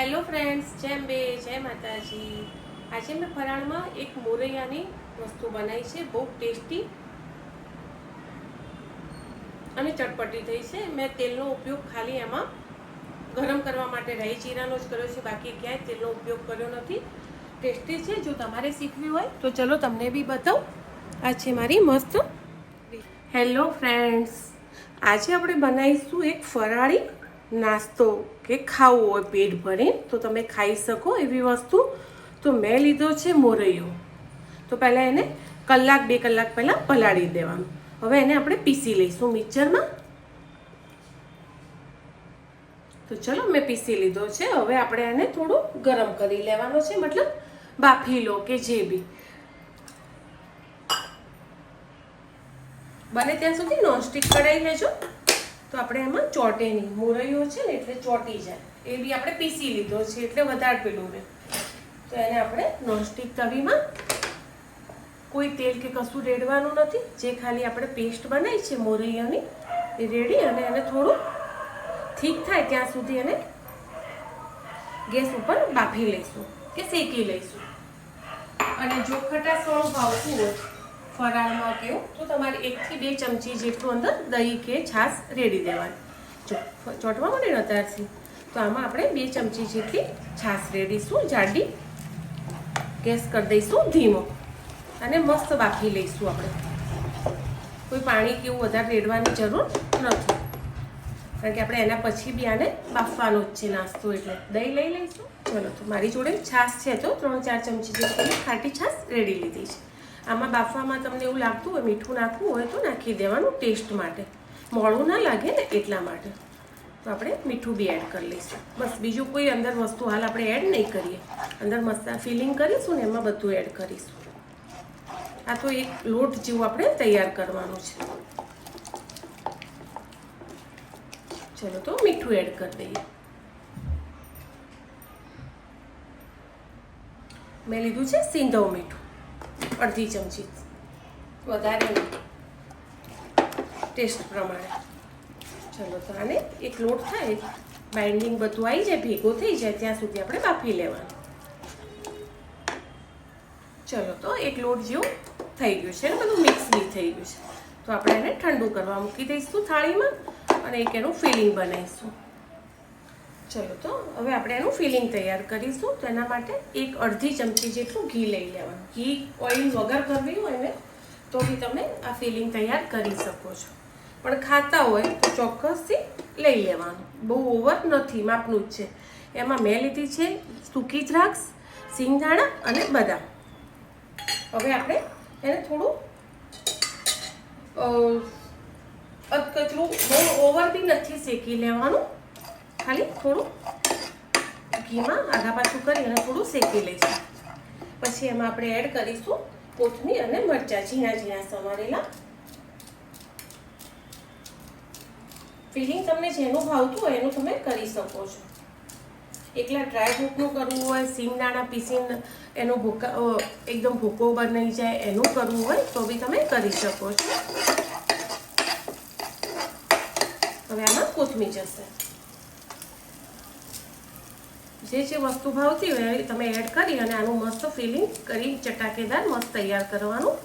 Hello friends જેમ બે જય માતાજી. આજે મેં ફરાળમાં એક મોરૈયાની વસ્તુ બનાવી છે, બહુ ટેસ્ટી અને ચટપટી થઈ છે. મેં તેલનો ઉપયોગ ખાલી એમાં ગરમ કરવા માટે રાઈ જીરાનો જ કર્યો છે, બાકી ક્યાંય તેલનો ઉપયોગ કર્યો નથી. ટેસ્ટી છે, જો તમારે શીખવી હોય તો ચલો તમને બી બતાવું. આ છે મારી મસ્ત હેલો ફ્રેન્ડ્સ આજે આપણે બનાવીશું એક ફરાળી નાસ્તો. કે ખાવું હોય પેટ ભરીને, તો તમે ખાઈ શકો એવી વસ્તુ. તો મેં લીધો છે મોરૈયો. તો પહેલાં એને કલાક, બે કલાક પહેલાં પલાળી દેવાનું. હવે એને આપણે પીસી લઈશું મિક્સરમાં. તો ચલો, મેં પીસી લીધો છે. હવે આપણે એને થોડું ગરમ કરી લેવાનો છે, મતલબ બાફી લો કે જે બી. બને ત્યાં સુધી નોનસ્ટિક કઢાઈ લેજો. તો આપણે એમાં ચોટે નહીં મોરૈયો છે ને એટલે ચોટી જાય. એ બી આપણે પીસી લીધો છે એટલે વધારે પેલું રહે. તો એને આપણે નોનસ્ટિક તવીમાં કોઈ તેલ કે કશું રેડવાનું નથી. જે ખાલી આપણે પેસ્ટ બનાવી છે મોરૈયાની, એ રેડી અને એને થોડું ઠીક થાય ત્યાં સુધી એને ગેસ ઉપર બાફી લઈશું કે શેકી લઈશું. અને જો ખટાસવાળું ભાવતું હોય ફરાળમાં કેવું? તો તમારે એકથી બે ચમચી જેટલું અંદર દહીં કે છાશ રેડી દેવાની. ચોટવા મળે ને અત્યારથી? તો આમાં આપણે બે ચમચી જેટલી છાશ રેડીશું, જાડી ગેસ કરી દઈશું, ધીમો. અને મસ્ત બાફી લઈશું આપણે. કોઈ પાણી કે એવું વધારે રેડવાની જરૂર નથી. કારણ કે આપણે એના પછી બી આને બાફવાનો જ છે નાસ્તો એટલે. દહીં લઈ લઈશું. ચલો, તો મારી જોડે છાશ છે તો ત્રણ ચાર ચમચી જેટલી ખાટી છાશ રેડી લીધી છે. આમાં બાફવામાં તમને એવું લાગતું હોય, મીઠું નાખવું હોય તો નાખી દેવાનું ટેસ્ટ માટે. મોડું ના લાગે ને એટલા માટે. તો આપણે મીઠું બી એડ કરી લઈશું. બસ બીજું કોઈ અંદર વસ્તુ હાલ આપણે એડ નહીં કરીએ. અંદર મસ્તા ફિલિંગ કરીશું ને એમાં બધું એડ કરીશું. આ તો એક લોટ જેવું આપણે તૈયાર કરવાનું છે. ચલો તો મીઠું એડ કરી દઈએ. મેં લીધું છે સિંધવ મીઠું. અડધી ચમચી. વધારે ટેસ્ટ પ્રમાણે. ચલો, તો આને એક લોટ થાય, બાઇન્ડિંગ બધું આવી જાય, ભેગો થઈ જાય, ત્યાં સુધી આપણે બાફી લેવાનું. ચલો, તો એક લોટ જેવું થઈ ગયું છે બધું મિક્સ બી થઈ ગયું છે. તો આપણે એને ઠંડુ કરવા મૂકી દઈશું થાળીમાં અને એક એનું ફિલિંગ બનાવીશું. ચલો તો હવે આપણે એનું ફિલિંગ તૈયાર કરીશું. તો એના માટે એક અડધી ચમચી જેટલું ઘી લઈ લેવાનું. ઘી ઓઇલ વગર કરવી હોય ને તો બી તમે આ ફિલિંગ તૈયાર કરી શકો છો. પણ ખાતા હોય તો ચોક્કસથી લઈ લેવાનું. બહુ ઓવર નથી, માપનું જ છે. એમાં મેં લીધી છે સૂકી દ્રાક્ષ, સિંગદાણા અને બદામ. હવે આપણે એને થોડું અધકચરું બહુ ઓવર બી નથી શેકી લેવાનું. ખાલી થોડું ઘીમાં આઘા પાછું કરી અને થોડું શેકી લઈશું. પછી એમાં આપણે એડ કરીશું કોથમીર અને મરચાં, ઝીણા ઝીણા સમારેલા. ફિલિંગ તમને જેનું ભાવતું હોય એનું તમે કરી શકો છો. એકલા ડ્રાય ફ્રૂટનું કરવું હોય સિંગદાણા પીસીને એનો ભૂકા એકદમ ભૂકો બનાવી જાય એનું કરવું હોય તો બી તમે કરી શકો છો. હવે આમાં કોથમીર જશે. જે જે વસ્તુ ભાવતી હોય તમે એડ કરી અને આનું મસ્ત ફિલિંગ કરી ચટાકેદાર મસ્ત તૈયાર કરવાનું.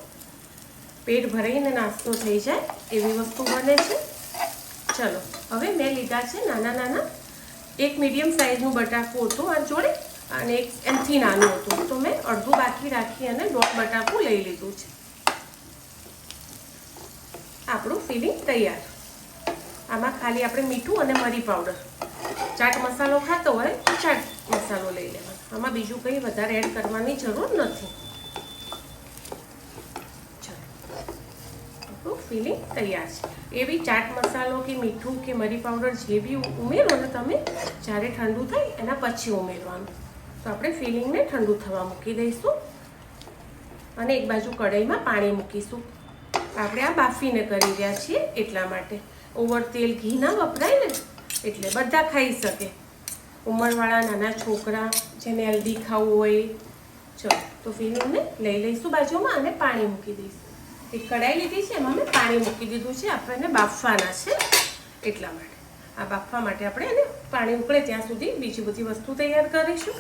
પેટ ભરાઈને નાસ્તો થઈ જાય એવી વસ્તુ બને છે. ચલો, હવે મેં લીધા છે નાના નાના. એક મીડિયમ સાઇઝનું બટાકું હતું આ જોડે અને એક એમથી નાનું હતું. તો મેં અડધું બાકી રાખી અને દોઢ બટાકું લઈ લીધું છે. આપણું ફિલિંગ તૈયાર. આમાં ખાલી આપણે મીઠું અને મરી પાવડર ચાટ મસાલો ખાતો હોય તો ચાટ મસાલો લઈ લેવાનો. આમાં બીજું કંઈ વધારે એડ કરવાની જરૂર નથી. ચાલો. ફિલિંગ તૈયાર છે. એવી ચાટ મસાલો કે મીઠું કે મરી પાવડર જે બી ઉમેરો ને તમે જ્યારે ઠંડુ થાય એના પછી ઉમેરવાનું. તો આપણે ફિલિંગને ઠંડુ થવા મૂકી દઈશું અને એક બાજુ કઢાઈમાં પાણી મૂકીશું. આપણે આ બાફીને કરી રહ્યા છીએ એટલા માટે. ઓવર તેલ ઘી ના વપરાય ને? એટલે બધા ખાઈ શકે. ઉંમરવાળા નાના છોકરા જેને હલ્દી ખાવું હોય, ચલો, તો ફીણીને લઈ લઈશું બાજુમાં અને પાણી મૂકી દઈશું. એક કઢાઈ લીધી છે, એમાં મેં પાણી મૂકી દીધું છે. આપણે એને બાફવાના છે એટલા માટે. આ બાફવા માટે આપણે એને પાણી ઉકળે ત્યાં સુધી બીજી બધી વસ્તુ તૈયાર કરીશું.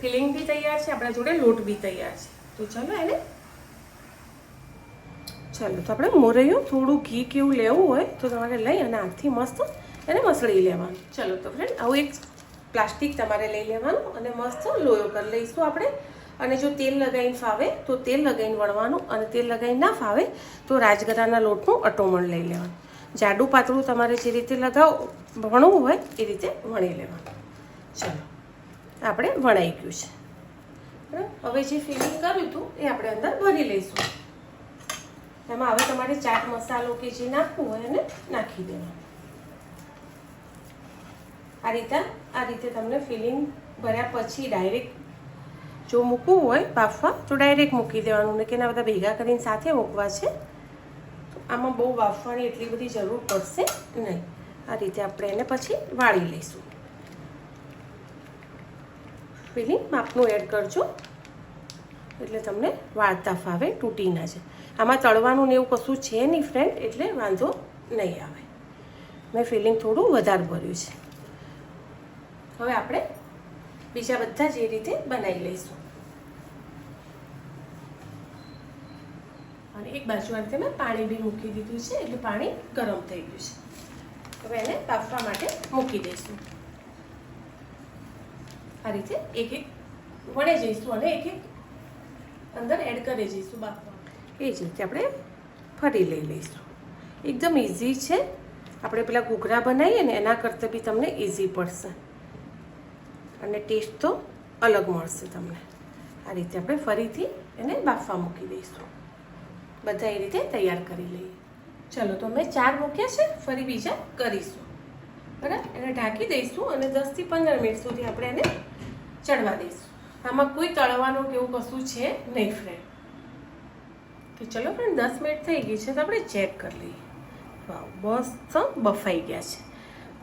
ફિલિંગ બી તૈયાર છે, આપણા જોડે લોટ બી તૈયાર છે. તો ચલો એને ચાલો, તો આપણે મોરૈયું થોડું ઘી કેવું લેવું હોય તો તમારે લઈ અને હાથથી મસ્ત એને મસળી લેવાનું. ચલો તો ફ્રેન્ડ આવું એક પ્લાસ્ટિક તમારે લઈ લેવાનું અને મસ્ત લોયો કરી લઈશું આપણે. અને જો તેલ લગાવીને ફાવે, તો તેલ લગાવીને વળવાનું અને તેલ લગાવીને ના ફાવે, તો રાજગરાના લોટનું અટોમણ લઈ લેવાનું. જાડું પાતળું તમારે જે રીતે લગાવ, વણવું હોય એ રીતે વણી લેવાનું. ચલો, આપણે વણાઈ ગયું છે. હવે જે ફિલિંગ કર્યું હતું એ આપણે અંદર ભરી લઈશું. એમાં હવે તમારે ચાટ મસાલો કે જે નાખવું હોય એને નાખી દેવાનું. આ રીતે આ રીતે તમને ફિલિંગ ભર્યા પછી ડાયરેક્ટ જો મૂકવું હોય બાફવા, તો ડાયરેક્ટ મૂકી દેવાનું. ને કે એના બધા ભેગા કરીને સાથે મૂકવા છે. તો આમાં બહુ બાફવાની એટલી બધી જરૂર પડશે નહીં. આ રીતે આપણે એને પછી વાળી લઈશું. ફિલિંગ માપનું એડ કરજો. એટલે તમને વાળતા ફાવે તૂટી ના જાય. આમાં તળવાનું ને એવું કશું છે નહીં ફ્રેન્ડ એટલે વાંધો નહીં આવે. મેં ફિલિંગ થોડું વધારે ભર્યું છે. હવે આપણે બીજા બધા જ એ રીતે બનાવી લઈશું. અને એક બાજુ આ રીતે મેં પાણી બી મૂકી દીધું છે, એટલે પાણી ગરમ થઈ ગયું છે. હવે એને બાફવા માટે મૂકી દઈશું. આ રીતે એક એક વણે જઈશું અને એક એક અંદર એડ કરી જઈશું બાફવા. એ જ રીતે આપણે ફરી લઈ લઈશું. એકદમ ઇઝી છે. આપણે પેલા ઘૂઘરા બનાવીએ ને એના કરતાં બી તમને ઇઝી પડશે. અને ટેસ્ટ તો અલગ મળશે તમને. આ રીતે આપણે ફરીથી એને બાફવા મૂકી દઈશું. બધા એ રીતે તૈયાર કરી લઈએ. ચલો, તો મેં ચાર મૂક્યા છે, ફરી બીજા કરીશું. બરાબર? એને ઢાંકી દઈશું અને દસથી પંદર મિનિટ સુધી આપણે એને ચડવા દઈશું. આમાં કોઈ તળવાનું કે એવું કશું છે નહીં ફ્રેન્ડ તો ચલો ફ્રેન્ડ દસ મિનિટ થઈ ગઈ છે તો આપણે ચેક કરી લઈએ. વાવ, મસ્ત બફાઈ ગયા છે.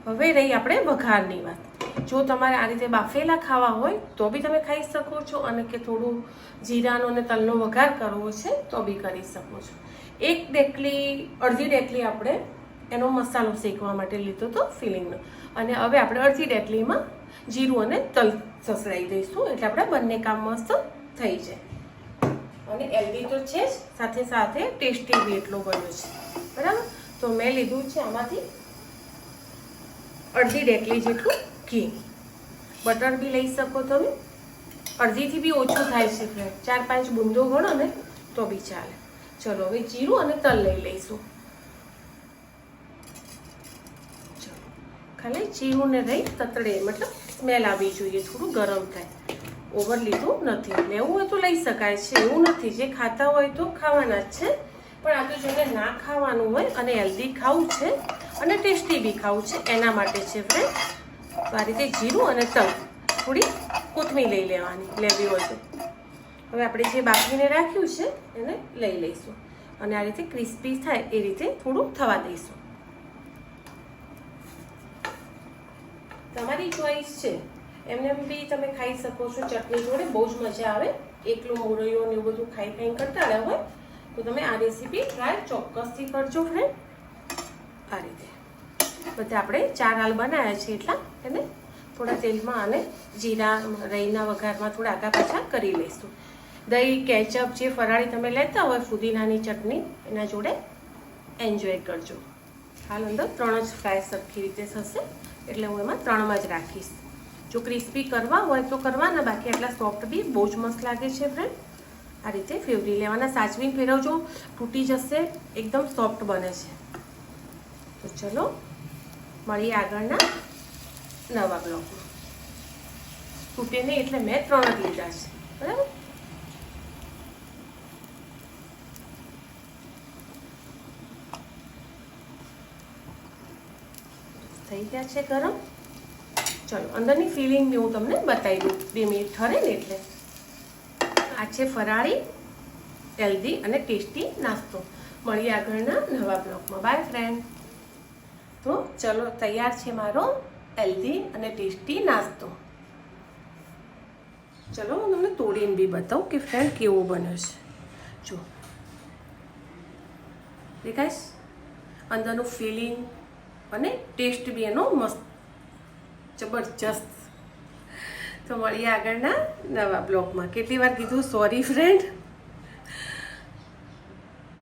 હવે રહી આપણે વઘારની વાત. જો તમારે આ રીતે બાફેલા ખાવા હોય, તો બી તમે ખાઈ શકો છો અને કે થોડું જીરાનો અને તલનો વઘાર કરવો છે, તો બી કરી શકો છો. એક ડેકલી, અડધી ડેકલી આપણે એનો મસાલો શેકવા માટે લીધો હતો ફિલિંગનો. અને હવે આપણે અડધી ડેકલીમાં જીરું અને તલ સસરાઈ દઈશું, એટલે આપણે બંને કામ મસ્ત થઈ જાય. અને હેલ્ધી તો છે જ, સાથે સાથે ટેસ્ટી બી એટલો બન્યો છે. બરાબર? તો મેં લીધું છે આમાંથી અડધી ડેકલી જેટલું ઘી બટર બી લઈ શકો તમે. અડધીથી બી ઓછું થાય છે ફ્રેન્ડ ચાર પાંચ બૂંદો ગણો ને, તો બી ચાલે. ચલો, હવે જીરું અને તલ લઈ લઈશું. ચલો, ખાલી જીરું ને રહી તતડે, મતલબ સ્મેલ આવવી જોઈએ, થોડું ગરમ થાય. ઓવર લીધું નથી. લેવું હોય તો લઈ શકાય છે, એવું નથી. જે ખાતા હોય તો ખાવાના જ છે. પણ આ તો જેને ના ખાવાનું હોય અને હેલ્ધી ખાવું છે અને ટેસ્ટી બી ખાવું છે, એના માટે છે ફ્રેન્ડ આ રીતે જીરું અને તલ થોડી કોથમીર લઈ લેવાની, લેવી હોય તો. હવે આપણે જે બાફીને રાખ્યું છે એને લઈ લઈશું. અને આ રીતે ક્રિસ્પી થાય એ રીતે થોડું થવા દઈશું. તમારી ચોઈસ છે. એમને બી તમે ખાઈ શકો છો, ચટણી જોડે બહુ જ મજા આવે. એકલું મોરૈયો ને એવું બધું ખાઈ ખાઈ કરતા હોય, તો તમે આ રેસીપી ટ્રાય ચોક્કસથી કરજો ફ્રેન્ડ આ રીતે. બધા આપણે ચાર હાલ બનાવ્યા છે એટલા. એને થોડા તેલમાં અને જીરા રહીના વઘારમાં થોડા આગા પાછા કરી લઈશું. દહીં, કેચઅપ જે ફરાળી તમે લેતા હોય ફુદીનાની ચટણી, એના જોડે એન્જોય કરજો. હાલ અંદર ત્રણ જ ફ્રાય સરખી રીતે થશે, એટલે હું એમાં ત્રણમાં જ રાખીશ. જો ક્રિસ્પી કરવા હોય તો કરવાના, બાકી આટલા સોફ્ટ બી બહુ જ મસ્ત લાગે છે ફ્રેન્ડ આ રીતે ફેવરી લેવાના. સાચવીને ફેરવજો, તૂટી જશે, એકદમ સોફ્ટ બને છે. તો ચલો, મળીએ આગળના નવા બ્લોકમાં તૂટે નહીં એટલે મેં ત્રણ જ લીધા છે. બરાબર? થઈ ગયા છે ગરમ? ચલો, અંદરની ફિલિંગ હું તમને બતાવી દઉં. બે મિનિટ ઠરે ને એટલે. આ છે ફરાળી હેલ્ધી અને ટેસ્ટી નાસ્તો. મળીએ આગળના નવા બ્લોગમાં. બાય ફ્રેન્ડ તો ચલો, તૈયાર છે મારો હેલ્ધી અને ટેસ્ટી નાસ્તો. ચલો, હું તમને તોડીને બી બતાવું કે ફ્રેન્ડ કેવો બન્યો છે. જો. દેખાય અંદરનું ફિલિંગ અને ટેસ્ટ બી એનો મસ્ત, જબરજસ્ત. તો મળીએ આગળના નવા બ્લોગમાં. કેટલી વાર કીધું? Sorry friend